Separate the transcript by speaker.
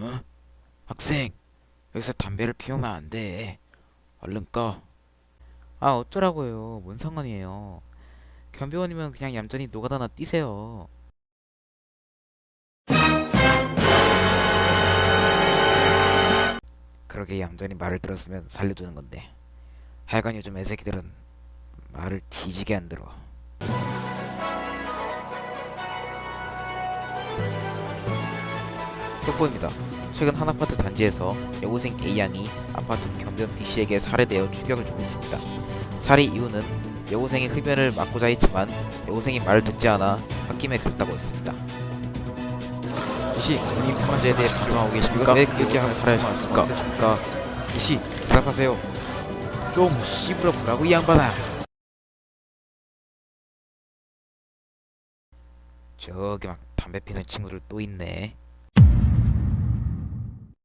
Speaker 1: 어? 학생, 여기서 담배를 피우면 안 돼. 얼른 꺼. 아, 어쩌라고요. 뭔 상관이에요. 견병원이면 그냥 얌전히 노가다나 뛰세요. 그러게 얌전히 말을 들었으면 살려주는 건데. 하여간 요즘 애새끼들은 말을 뒤지게 안 들어. 속보입니다. 최근 한 아파트 단지에서 여고생 A양이 아파트 경비원 B씨에게 살해되어 충격을 주고 있습니다. 살해 이유는 여고생이 흡연을 막고자 했지만 여고생이 말을 듣지 않아 홧김에 그랬다고 했습니다. 이씨, 본인 문제에 대해 반성하고 계십니까? 왜 그렇게 하면 살아야겠습니까? 있으십니까? 이씨, 대답하세요. 좀 씨부러 보라고 이 양반아. 저기 막 담배 피는 친구들 또 있네.